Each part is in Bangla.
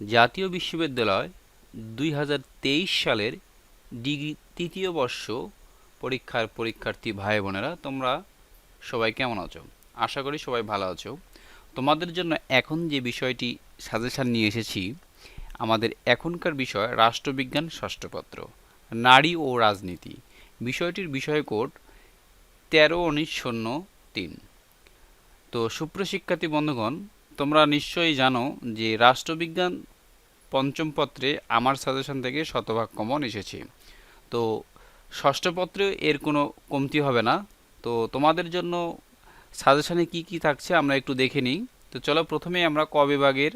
জাতীয় বিশ্ববিদ্যালয় দুই হাজার তেইশ সালের ডিগ্রি তৃতীয় বর্ষ পরীক্ষার পরীক্ষার্থী ভাই বোনেরা, তোমরা সবাই কেমন আছো? আশা করি সবাই ভালো আছো। তোমাদের জন্য এখন যে বিষয়টি সাজেশান নিয়ে এসেছি, আমাদের এখনকার বিষয় রাষ্ট্রবিজ্ঞান ষষ্ঠপত্র, নারী ও রাজনীতি। বিষয়টির বিষয় কোড তেরো উনিশ শূন্য তিন। তো সুপ্রশিক্ষার্থী বন্ধুগণ তোমরা নিশ্চয়ই জানো যে রাষ্ট্রবিজ্ঞান পঞ্চম পত্রে আমার সাজেশন থেকে শতভাগ কমন এসেছে। তো ষষ্ঠ পত্রে এর কোনো কমতি হবে না। তো তোমাদের জন্য সাজেশনে কি কি থাকছে আমরা একটু দেখে নিই। তো চলো প্রথমেই আমরা ক বিভাগের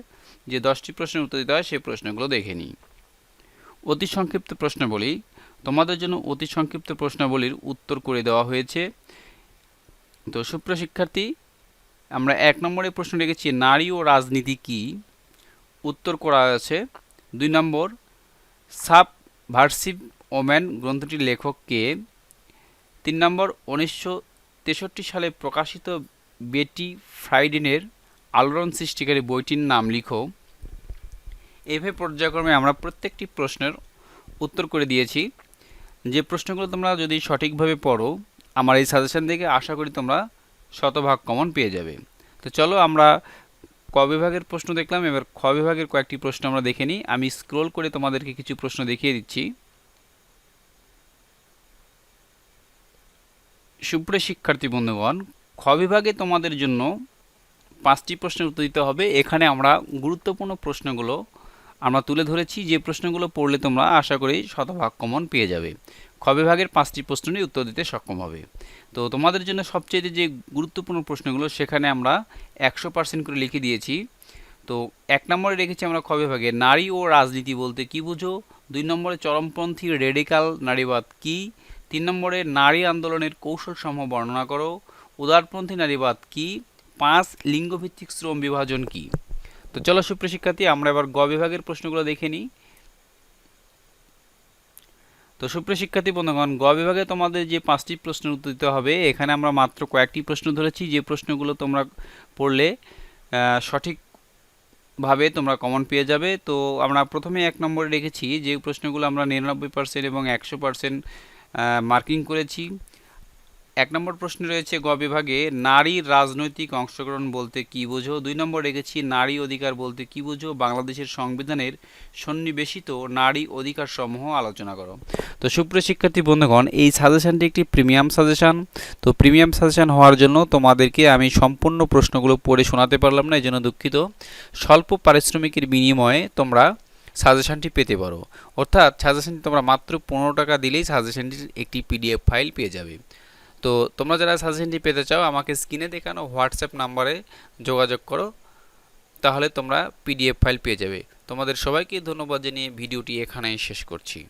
যে দশটি প্রশ্নের উত্তর দিতে হয় সেই প্রশ্নগুলো দেখে নিই। অতি সংক্ষিপ্ত প্রশ্ন বলি। তোমাদের জন্য অতি সংক্ষিপ্ত প্রশ্নাবলীর উত্তর করে দেওয়া হয়েছে। তো সুপ্রশিক্ষার্থী আমরা এক নম্বরে প্রশ্ন রেখেছি, নারী ও রাজনীতি কি? উত্তর করা আছে। দুই নম্বর সাব ভার্সিভ ওম্যান গ্রন্থটির লেখক কে? তিন নম্বর, উনিশশো তেষট্টি সালে প্রকাশিত বেটি ফ্রাইডেনের আলোড়ন সৃষ্টিকারী বইটির নাম লিখো। এভাবে পর্যায়ক্রমে আমরা প্রত্যেকটি প্রশ্নের উত্তর করে দিয়েছি। যে প্রশ্নগুলো তোমরা যদি সঠিকভাবে পড়ো, আমার এই সাজেশন থেকে আশা করি তোমরা শতভাগ কমন পেয়ে যাবে। তো চলো আমরা ক বিভাগের প্রশ্ন দেখলাম, এবার খ বিভাগের কয়েকটি প্রশ্ন আমরা দেখে নিই। আমি স্ক্রোল করে তোমাদেরকে কিছু প্রশ্ন দেখিয়ে দিচ্ছি। সুপ্রিয় শিক্ষার্থী বন্ধুগণ, খ বিভাগে তোমাদের জন্য পাঁচটি প্রশ্নের উত্তর দিতে হবে। এখানে আমরা গুরুত্বপূর্ণ প্রশ্নগুলো আমরা তুলে ধরেছি। যে প্রশ্নগুলো পড়লে তোমরা আশা করি শতভাগ কমন পেয়ে যাবে। খ বিভাগের পাঁচটি প্রশ্নের উত্তর দিতে সক্ষম হবে। তো তোমাদের জন্য সবচেয়ে যে গুরুত্বপূর্ণ প্রশ্নগুলো, সেখানে আমরা একশো পার্সেন্ট করে লিখে দিয়েছি। তো এক নম্বরে রেখেছি আমরা খ নারী ও রাজনীতি বলতে কি বুঝো? দুই নম্বরে চরমপন্থী রেডিকাল নারীবাদ কি? তিন নম্বরে নারী আন্দোলনের কৌশলসমূহ বর্ণনা করো। উদারপন্থী নারীবাদ কি? পাঁচ, লিঙ্গভিত্তিক শ্রম বিভাজন কি? তো চলো সুপ্রশিক্ষার্থী আমরা এবার গ বিভাগের প্রশ্নগুলো দেখে নিই। তো সুপ্রিয় শিক্ষার্থী বন্ধুগণ গ বিভাগে তোমাদের যে পাঁচটি প্রশ্নের উত্তর দিতে হবে, এখানে আমরা মাত্র কয়েকটি প্রশ্ন ধরেছি, যে প্রশ্নগুলো তোমরা পড়লে সঠিকভাবে তোমরা কমন পেয়ে যাবে। তো আমরা প্রথমে এক নম্বরে রেখেছি যে প্রশ্নগুলো আমরা নিরানব্বই পার্সেন্ট এবং একশো পার্সেন্ট মার্কিং করেছি। এক নম্বর প্রশ্ন রয়েছে, গ বিভাগে নারীর রাজনৈতিক অংশগ্রহণ বলতে কি বোঝো? দুই নম্বর রেখেছি, নারী অধিকার বলতে কি বোঝো? বাংলাদেশের সংবিধানের সন্নিবেশিত নারী অধিকার সমূহ আলোচনা করো। তো সুপ্রিয় শিক্ষার্থী বন্ধুগণ, এই সাজেশানটি একটি প্রিমিয়াম সাজেশন। তো প্রিমিয়াম সাজেশন হওয়ার জন্য তোমাদেরকে আমি সম্পূর্ণ প্রশ্নগুলো পড়ে শোনাতে পারলাম না এই জন্য দুঃখিত। স্বল্প পারিশ্রমিকের বিনিময়ে তোমরা সাজেশনটি পেতে পারো। অর্থাৎ সাজেশানটি তোমরা মাত্র পনেরো টাকা দিলেই সাজেশনটির একটি পিডিএফ ফাইল পেয়ে যাবে। তো তোমরা যারা সাজেশনটি পেতে চাও, আমাকে স্ক্রিনে দেখানো হোয়াটসঅ্যাপ নাম্বারে যোগাযোগ করো, তাহলে তোমরা পিডিএফ ফাইল পেয়ে যাবে। তোমাদের সবাইকে ধন্যবাদ জানিয়ে ভিডিওটি এখানেই শেষ করছি।